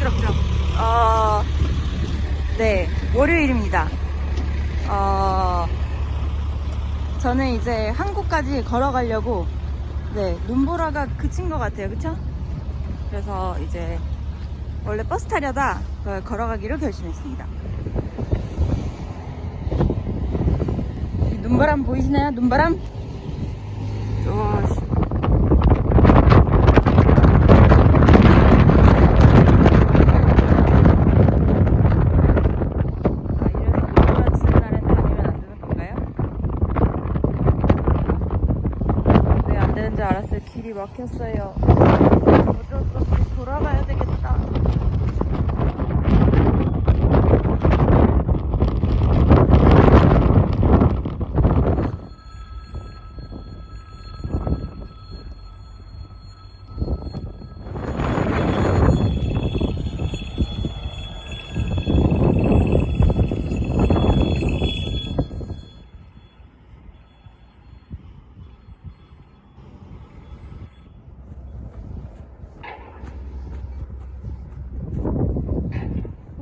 그럼 그럼 어, 네, 월요일입니다. 어, 저는 이제 한국까지 걸어가려고, 네, 눈보라가 그친 것 같아요. 그쵸? 그래서 이제 원래 버스 타려다 그 걸어가기로 결심했습니다. 눈바람 보이시나요? 눈바람? 와. 길이 막혔어요. 어쩔 수 없이 돌아가야 되겠다.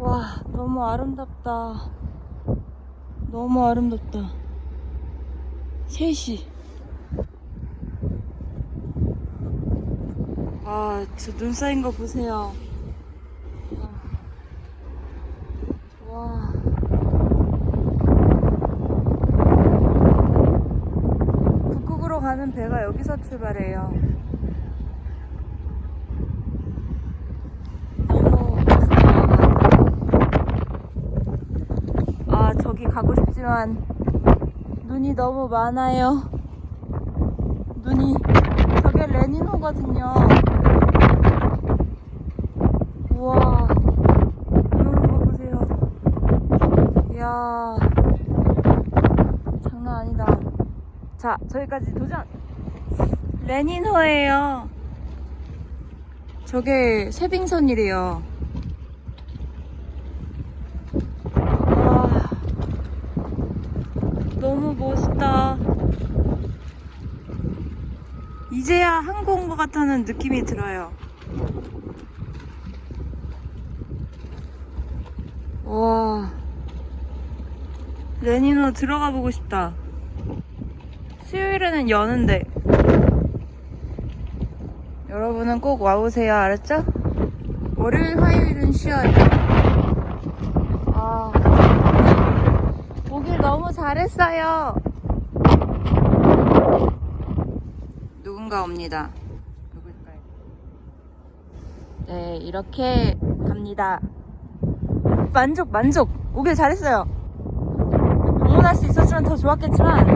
와, 너무 아름답다. 너무 아름답다. 3시. 아, 저 눈 쌓인 거 보세요. 와. 북극으로 가는 배가 여기서 출발해요. 너무 부러워. 아, 저기 싶지만 눈이 너무 많아요. 눈이 저게 레니노거든요. 우와, 눈 오는 거 보세요. 이야, 장난 아니다. 자, 저기까지 도전! 레니노예요. 저게 세빙선이래요. 와, 너무 멋있다. 이제야 한국 온 것 같다는 느낌이 들어요. 와, 레니노 들어가 보고 싶다. 수요일에는 여는데. 여러분은 꼭 와보세요. 알았죠? 월요일, 화요일은 쉬어요. 아, 오길 너무 잘했어요. 누군가 옵니다. 누굴까요? 네, 이렇게 갑니다. 만족, 만족. 오길 잘했어요. 방문할 수 있었으면 더 좋았겠지만,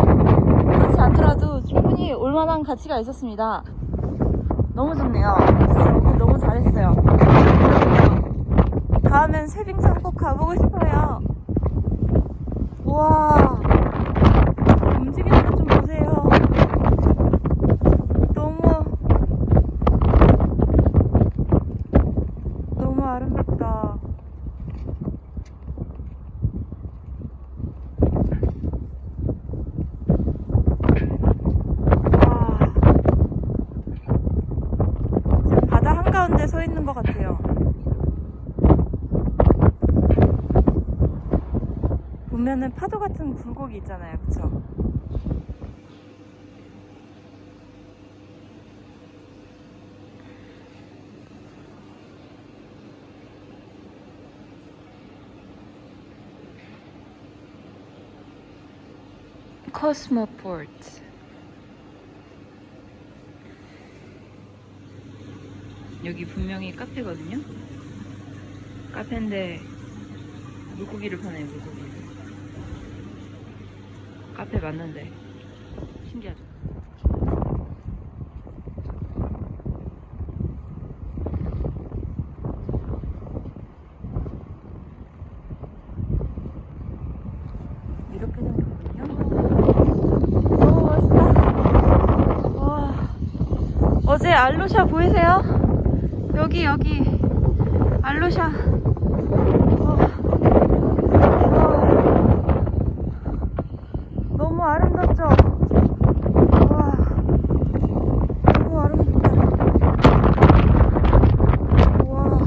그렇지 않더라도 충분히 올만한 가치가 있었습니다. 너무 좋네요. 진짜 오늘 너무 잘했어요. 다음엔 세빙산 꼭 가보고 싶어요. 우와. 움직이는 것 좀 보세요. 너무, 아름답다. 와. 바다 한가운데 서 있는 것 같아요. 보면은 파도 같은 굴곡이 있잖아요. 그쵸? 코스모포트 여기 분명히 카페거든요. 카페인데 물고기를 파네요. 물고기. 카페 맞는데 신기하죠. 이렇게 생겼거든요. 너무 멋있다. 와. 어제 알로샤 보이세요? 여기 여기 알로샤 어. 어. 너무 아름답죠? 와 너무 아름답다 와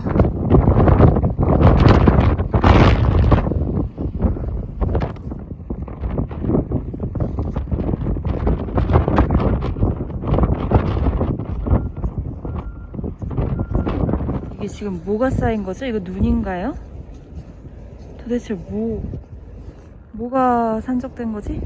이게 지금 뭐가 쌓인 거죠? 이거 눈인가요? 도대체 뭐, 뭐가 산적된 거지?